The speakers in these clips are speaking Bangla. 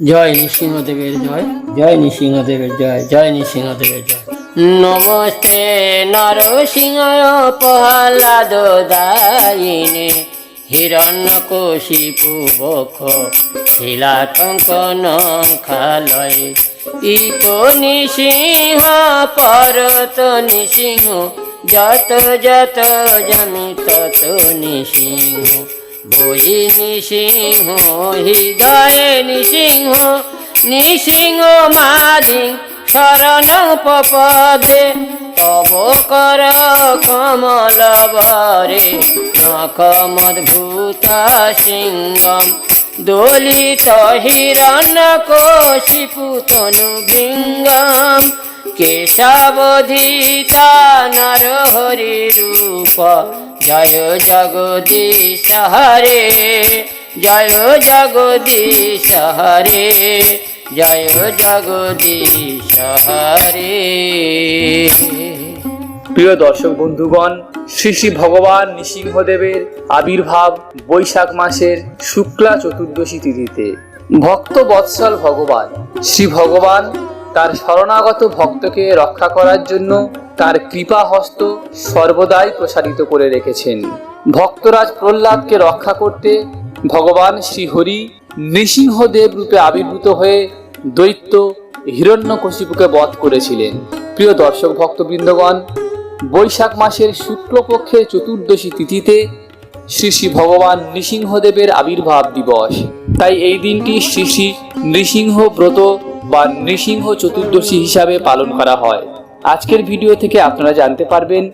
জয় নৃসিংহদেবের জয় জয় নৃসিংহদেবের জয় জয় নৃসিংহদেবের জয়। নমস্তে নরসিংহ প্রহ্লাদ দায়িনে হিরণ্যকশিপু বক্ষ শিলাটঙ্কন খালয়ে। ইত নৃসিংহ পরত নৃসিংহ, যত যত জমি তত নৃসিংহ। বই নৃসিংহ হৃদয়ে নৃসিংহ নৃসিংহ মাধি শরণ পপদে। তব কর কমল বরে নখমদ্ভূত সিংহম। দোলিত হিরণ্য কোশিপু তনু ভৃঙ্গম কেশবধিতা নর হরি রূপ জয় জগদীশ হরে, জয় জগদীশ হরে, জয় জগদীশ হরে। প্রিয় দর্শক বন্ধুগণ, শ্রী শ্রী ভগবান নৃসিংহদেবের আবির্ভাব বৈশাখ মাসের শুক্লা চতুর্দশী তিথিতে। ভক্ত বৎসল ভগবান, শ্রী ভগবান তার শরণাগত ভক্তকে রক্ষা করার জন্য তার কৃপা হস্ত সর্বদাই প্রসারিত করে রেখেছেন। ভক্তরাজ প্রহ্লাদকে রক্ষা করতে ভগবান শ্রীহরি নৃসিংহদেব রূপে আবির্ভূত হয়ে দৈত্য হিরণ্যকশিপুকে বধ করেছিলেন। প্রিয় দর্শক ভক্তবৃন্দগণ, বৈশাখ মাসের শুক্লপক্ষের চতুর্দশী তিথিতে শ্রী শ্রী ভগবান নৃসিংহদেবের আবির্ভাব দিবস। তাই এই দিনটি শ্রী শ্রী নৃসিংহ ব্রত বা নৃসিংহ চতুর্দশী হিসাবে পালন করা হয়। আজকের ভিডিও থেকে আপনারা জানতে পারবেন,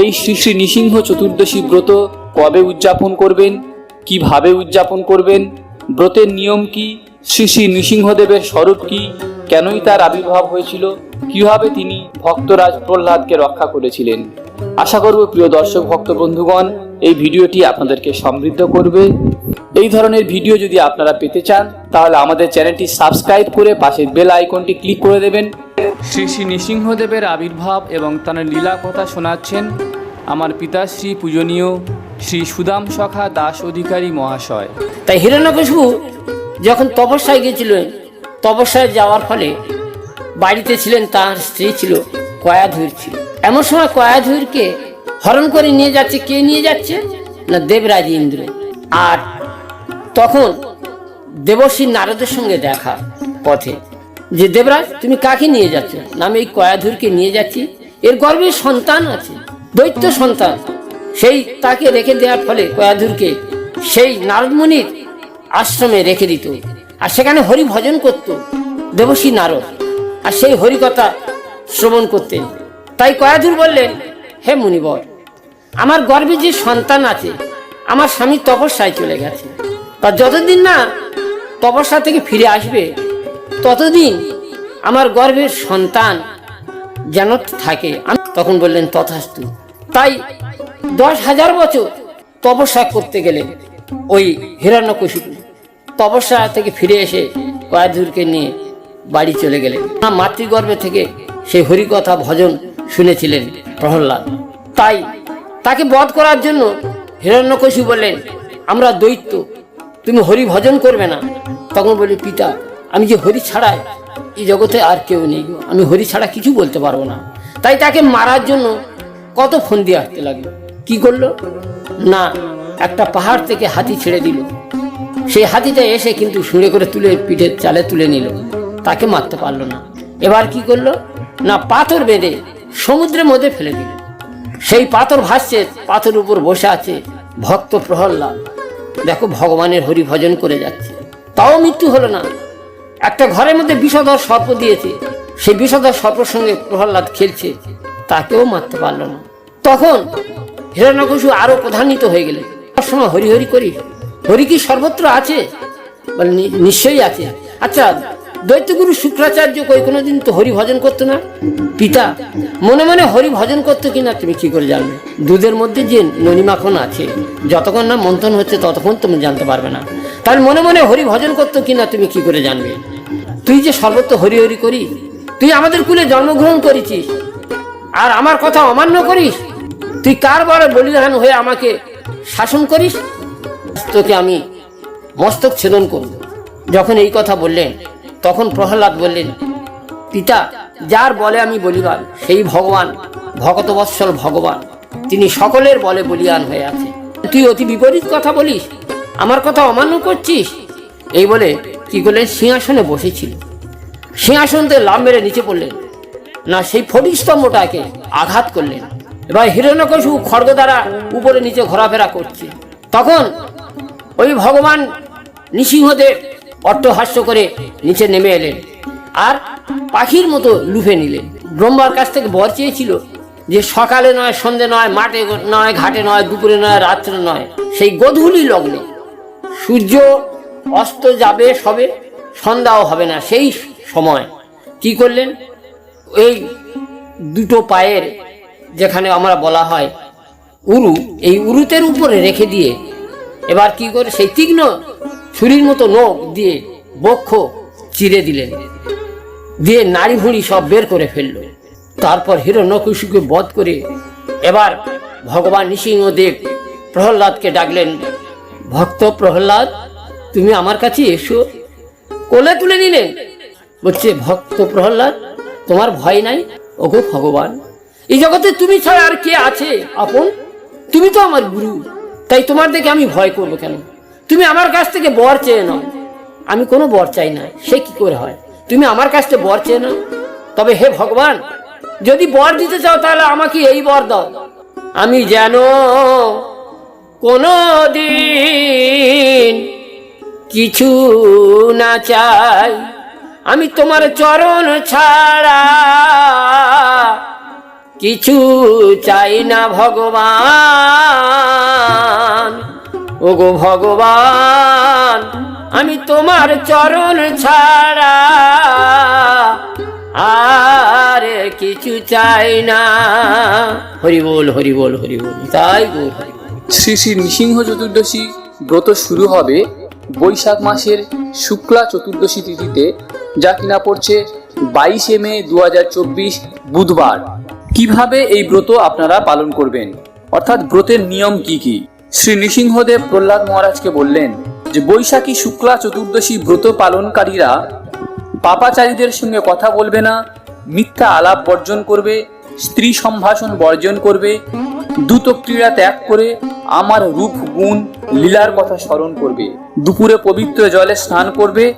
এই শ্রী শ্রী নৃসিংহ চতুর্দশী ব্রত কবে উদযাপন করবেন, কীভাবে উদযাপন করবেন, ব্রতের নিয়ম কি, শ্রী শ্রী নৃসিংহদেবের স্বরূপ কি, কেনই তার আবির্ভাব হয়েছিল, কীভাবে তিনি ভক্তরাজ প্রহ্লাদকে রক্ষা করেছিলেন। আশা করব প্রিয় দর্শক ভক্ত বন্ধুগণ, এই ভিডিওটি আপনাদেরকে সমৃদ্ধ করবে। এই ধরনের ভিডিও যদি আপনারা পেতে চান, তাহলে আমাদের চ্যানেলটি সাবস্ক্রাইব করে পাশের বেল আইকনটি ক্লিক করে দেবেন। শ্রী শ্রী নৃসিংহদেবের আবির্ভাব এবং তার লীলা কথা শোনাচ্ছেন আমার পিতাশ্রী পূজনীয় শ্রী সুদাম সখা দাস অধিকারী মহাশয়। তাই হিরণ্যকশিপু যখন তপস্যায় গিয়েছিলেন, তপস্যায় যাওয়ার ফলে বাড়িতে ছিলেন, তার স্ত্রী ছিল কয়াধুর ছিল। এমন সময় কয়াধুরকে হরণ করে নিয়ে যাচ্ছে, কে নিয়ে যাচ্ছে? না, দেবরাজ ইন্দ্র। আর তখন দেবশ্রী নারদের সঙ্গে দেখা পথে। যে দেবরাজ, তুমি কাকে নিয়ে যাচ্ছ? আমি এই কয়াধুরকে নিয়ে যাচ্ছি। এর গর্ভে সন্তান আছে, দৈত্য সন্তান। সেই তাকে রেখে দেওয়ার ফলে কয়াধুরকে সেই নারদমণির আশ্রমে রেখে দিত। আর সেখানে হরি ভজন করত, দেবশ্রী নারদ। আর সেই হরিকথা শ্রবণ করতেন। তাই কয়াধুর বললেন, হে মুনিবর, আমার গর্বে যে সন্তান আছে, আমার স্বামী তপস্যায় চলে গেছে। তা যতদিন না তপস্যা থেকে ফিরে আসবে ততদিন আমার গর্ভের সন্তান যেন থাকে। আমি তখন বললেন, তথাস্তু। তাই দশ হাজার বছর তপস্যা করতে গেলে ওই হিরণ্যকশিপু তপস্যা থেকে ফিরে এসে কয়াধুরকে নিয়ে বাড়ি চলে গেলেন। না মাতৃগর্ভে থেকে সেই হরিকথা ভজন শুনেছিলেন প্রহ্লাদ। তাই তাকে বধ করার জন্য হিরণ্যকশি বললেন, আমরা দৈত্য, তুমি হরি ভজন করবে না। তখন বলি পিতা আমি যে হরি ছাড়া এই জগতে আর কেউ নেই। আমি হরি ছাড়া কিছু বলতে পারব না। তাই তাকে মারার জন্য কত ফোন দিয়ে আসতে লাগল কি করল? না, একটা পাহাড় থেকে হাতি ছেড়ে দিল। সেই হাতিটা এসে কিন্তু শুঁড়ে করে তুলে পিঠের চালে তুলে নিল। তাকে মারতে পারল না। এবার কি করল? না, পাথর বেঁধে সমুদ্রের মধ্যে ফেলে দিল। সেই পাথর ভাসছে পাথর উপর বসে আছে ভক্ত প্রহ্লাদ। দেখো, ভগবানের হরি ভজন করে যাচ্ছে। তাও মৃত্যু হলো না। একটা ঘরের মধ্যে বিষধর সর্প দিয়েছে। সেই বিষধর সর্পের সঙ্গে প্রহ্লাদ খেলছে। তাকেও মারতে পারল না। তখন হিরণ্যকশু আরও প্রধান্বিত হয়ে গেলেন। সময় হরি হরি করি হরি কি সর্বত্র আছে? বলে নিশ্চয়ই আছে। আচ্ছা দৈত্যগুরু শুক্রাচার্য কই? কোনোদিন তো হরি ভজন করতো না? পিতা, মনে মনে হরি ভজন করতো কিনা তুমি কি করে জানবে দুধের মধ্যে যে ননি মাখন আছে, যতক্ষণ না মন্থন হচ্ছে ততক্ষণ তুমি জানতে পারবে না। তাহলে মনে মনে হরি ভজন করতো কিনা তুমি কি করে জানবে? তুই যে সর্বত্র হরি হরি করি তুই আমাদের কুলে জন্মগ্রহণ করেছিস, আর আমার কথা অমান্য করিস, তুই কার বড় বলিদান হয়ে আমাকে শাসন করিস? তোকে আমি মস্তক ছেদন করব। যখন এই কথা বললেন, তখন প্রহ্লাদ বললেন, পিতা, যার বলে আমি বলিবার, সেই ভগবান, ভগতবৎসল ভগবান, তিনি সকলের বলে বলিয়ান হয়ে আছে। তুই অতি বিপরীত কথা বলিস আমার কথা অমান্য করছিস? এই বলে কি করলেন সিংহাসনে বসেছিল। সিংহাসন সিংহাসনতে লাভ মেরে নিচে পড়লেন। না, সেই ফটিস্তম্ভটাকে আঘাত করলেন। এবার হিরণ্যকশু খড়গ দ্বারা উপরে নিচে ঘোরাফেরা করছে। তখন ওই ভগবান নৃসিংহদেব অট্টহাস্য করে নিচে নেমে এলেন আর পাখির মতো লুফে নিলেন। ব্রহ্মার কাছ থেকে বর চেয়েছিল যে সকালে নয়, সন্ধে নয়, মাঠে নয়, ঘাটে নয়, দুপুরে নয়, রাত্রে নয়, সেই গধূলি লগ্নে সূর্য অস্ত যাবে সবে, সন্ধ্যাও হবে না, সেই সময়। কি করলেন? এই দুটো পায়ের যেখানে আমরা বলা হয় উরু, এই উরুতের উপরে রেখে দিয়ে এবার কি করে সেই তীক্ষ্ণ ছুরির মতো নখ দিয়ে বক্ষ চিরে দিলেন। দিয়ে নাড়ি ভুঁড়ি সব বের করে ফেলল। তারপর হিরণ্যকুশুকে বধ করে এবার ভগবান নৃসিংহদেব প্রহ্লাদকে ডাকলেন ভক্ত প্রহ্লাদ, তুমি আমার কাছে এসো। কোলে তুলে নিলেন বলছে, ভক্ত প্রহ্লাদ, তোমার ভয় নাই? ওগো ভগবান, এই জগতে তুমি ছাড়া আর কে আছে? আপন, তুমি তো আমার গুরু। তাই তোমার দেখে আমি ভয় করব কেন? তুমি আমার কাছ থেকে বর চেয়ে নাও। আমি কোনো বর চাই না। সে কি করে হয়? তুমি আমার কাছ থেকে বর চেয়ে নাও। তবে হে ভগবান, যদি বর দিতে চাও তাহলে আমাকে এই বর দাও। আমি যেন কোনো দিন কিছু না চাই। আমি তোমার চরণ ছাড়া কিছু চাই না ভগবান। ওগো ভগবান, আমি তোমার চরণ ছাড়া আর কিছু চাই না। হরি বল হরি বল হরি বল তাই গো হরি। শ্রী শ্রী নৃসিংহ চতুর্দশী ব্রত শুরু হবে বৈশাখ মাসের শুক্লা চতুর্দশী তিথিতে, যা কিনা পড়ছে বাইশে মে দু হাজার চব্বিশ বুধবার। কীভাবে এই ব্রত আপনারা পালন করবেন? অর্থাৎ ব্রতের নিয়ম কি কি? শ্রী নৃসিংহদেব প্রহ্লাদ মহারাজকে বললেন যে, বৈশাখী শুক্লা চতুর্দশী ব্রত পালনকারীরা পাপাচারীদের সঙ্গে কথা বলবে না, মিথ্যা আলাপ বর্জন করবে, স্ত্রী সম্ভাষণ বর্জন করবে দ্রুত ক্রীড়া ত্যাগ করে আমার রূপ, গুণ, লীলার কথা স্মরণ করবে। দুপুরে পবিত্র জলে স্নান করবে।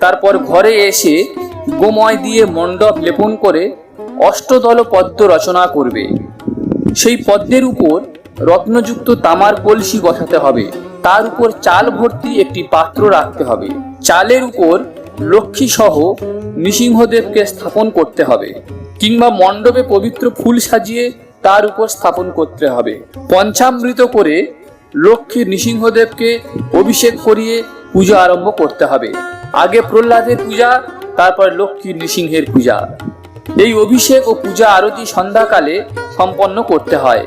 তারপর ঘরে এসে গোময় দিয়ে মণ্ডপ লেপন করে অষ্টদল পদ্ম রচনা করবে। সেই পদ্মের উপর রত্নযুক্ত তামার কলসি বসাতে হবে। তার উপর চাল ভর্তি একটি পাত্র রাখতে হবে। চালের উপর লক্ষ্মী সহ নৃসিংহদেবকে স্থাপন করতে হবে। কিংবা মণ্ডপে পবিত্র ফুল সাজিয়ে তার উপর স্থাপন করতে হবে। পঞ্চামৃত করে লক্ষ্মী নৃসিংহদেবকে অভিষেক করিয়ে পূজা আরম্ভ করতে হবে। আগে প্রহ্লাদের পূজা, তারপর লক্ষ্মী নৃসিংহের পূজা। এই অভিষেক ও পূজা আরতি সন্ধ্যাকালে সম্পন্ন করতে হয়।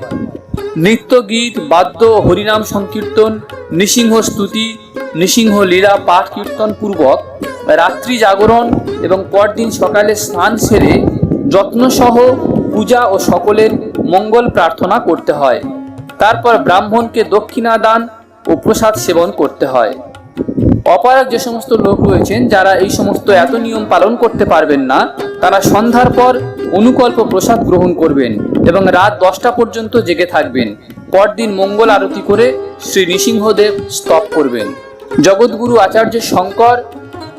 নৃত্য গীত বাদ্য ও হরিনাম সংকীর্তন, নৃসিংহ স্তুতি, নৃসিংহ লীলা, পাঠ কীর্তন পূর্বক রাত্রি জাগরণ এবং পরদিন সকালে স্নান সেরে যত্নসহ পূজা ও সকলের মঙ্গল প্রার্থনা করতে হয়। তারপর ব্রাহ্মণকে দক্ষিণা দান ও প্রসাদ সেবন করতে হয়। অপারক যে সমস্ত লোক রয়েছেন, যারা এই সমস্ত এত নিয়ম পালন করতে পারবেন না, তারা সন্ধ্যার পর অনুকল্প প্রসাদ গ্রহণ করবেন এবং রাত দশটা পর্যন্ত জেগে থাকবেন। পরদিন মঙ্গল আরতি করে শ্রী নৃসিংহদেব স্তব করবেন। জগৎগুরু আচার্য শঙ্কর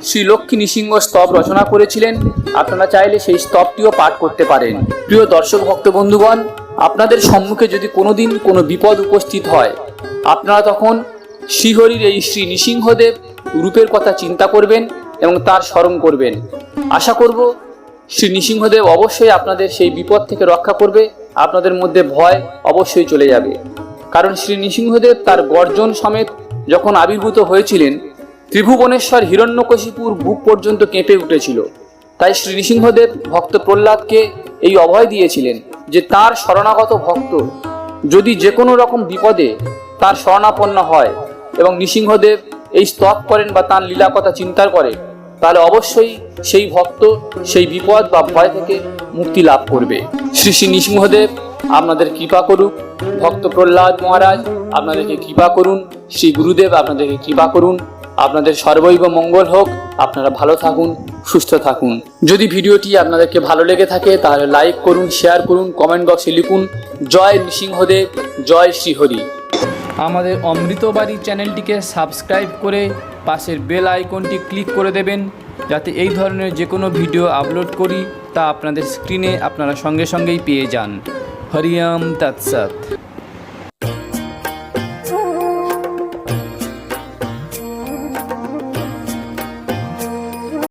শ্রী লক্ষ্মী নৃসিংহ স্তব রচনা করেছিলেন। আপনারা চাইলে সেই স্তবটিও পাঠ করতে পারেন। প্রিয় দর্শক ভক্ত বন্ধুগণ আপনাদের সম্মুখে যদি কোনোদিন কোনো বিপদ উপস্থিত হয়, আপনারা তখন শ্রীহরির এই শ্রী নৃসিংহদেব রূপের কথা চিন্তা করবেন এবং তার স্মরণ করবেন। আশা করব শ্রী নৃসিংহদেব অবশ্যই আপনাদের সেই বিপদ থেকে রক্ষা করবে, আপনাদের মধ্যে ভয় অবশ্যই চলে যাবে। কারণ শ্রী নৃসিংহদেব তার গর্জন সমেত যখন আবির্ভূত হয়েছিলেন ত্রিভুবনেশ্বর হিরণ্যকশিপুর বুক পর্যন্ত কেঁপে উঠেছিল। তাই শ্রী নৃসিংহদেব ভক্ত প্রহ্লাদকে এই অভয় দিয়েছিলেন যে তার শরণাগত ভক্ত যদি যে কোনো রকম বিপদে তার শরণাপন্ন হয় এবং নৃসিংহদেব এই স্তব করেন বা তার লীলা কথা চিন্তা করে, তাহলে অবশ্যই সেই ভক্ত সেই বিপদ বা ভয় থেকে মুক্তি লাভ করবে। শ্রী শ্রী নৃসিংহদেব, আপনাদের কৃপা করুক। ভক্ত প্রহ্লাদ মহারাজ, আপনাদেরকে কৃপা করুন। শ্রী গুরুদেব, আপনাদেরকে কৃপা করুন। আপনাদের সর্বৈব মঙ্গল হোক। আপনারা ভালো থাকুন, সুস্থ থাকুন। যদি ভিডিওটি আপনাদেরকে ভালো লেগে থাকে, তাহলে লাইক করুন শেয়ার করুন কমেন্ট বক্সে লিখুন, জয় নৃসিংহদেব, জয় শ্রীহরি। আমাদের অমৃতবাড়ি চ্যানেলটিকে সাবস্ক্রাইব করে পাশের বেল আইকনটি ক্লিক করে দেবেন, যাতে এই ধরনের যে কোনো ভিডিও আপলোড করি, তা আপনাদের স্ক্রিনে আপনারা সঙ্গে সঙ্গেই পেয়ে যান। হরিয়াম তৎসৎ।